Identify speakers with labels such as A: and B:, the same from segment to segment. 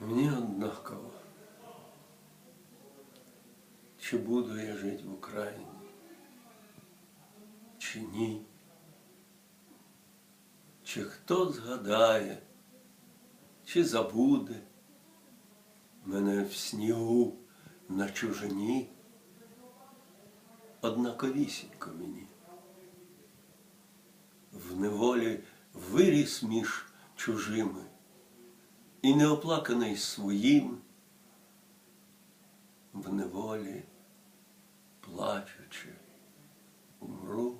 A: Мені однаково, чи буду я жити в Україні, чи ні. Чи хто згадає, чи забуде мене в снігу на чужині, однаковісінько мені. В неволі виріс між чужими і неоплаканий своїм, в неволі, плачучи, умру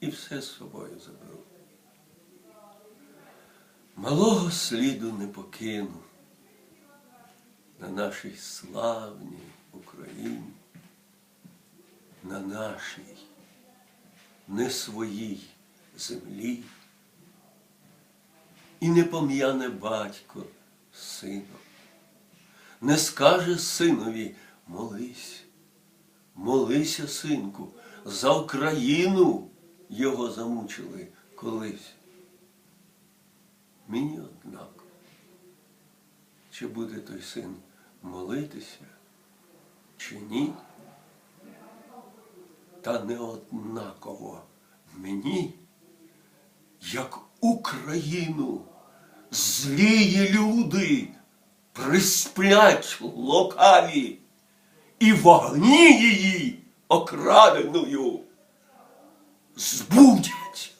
A: і все з собою заберу. Малого сліду не покину на нашій славній Україні, на нашій не своїй землі. І не пом'яне батько сином, не скаже синові молись, молися, синку, за Україну його замучили колись. Мені однаково, чи буде той син молитися, чи ні. Та не однаково мені, як Україну, злії люди. Присплять локаві і вогні її окраденою збудять.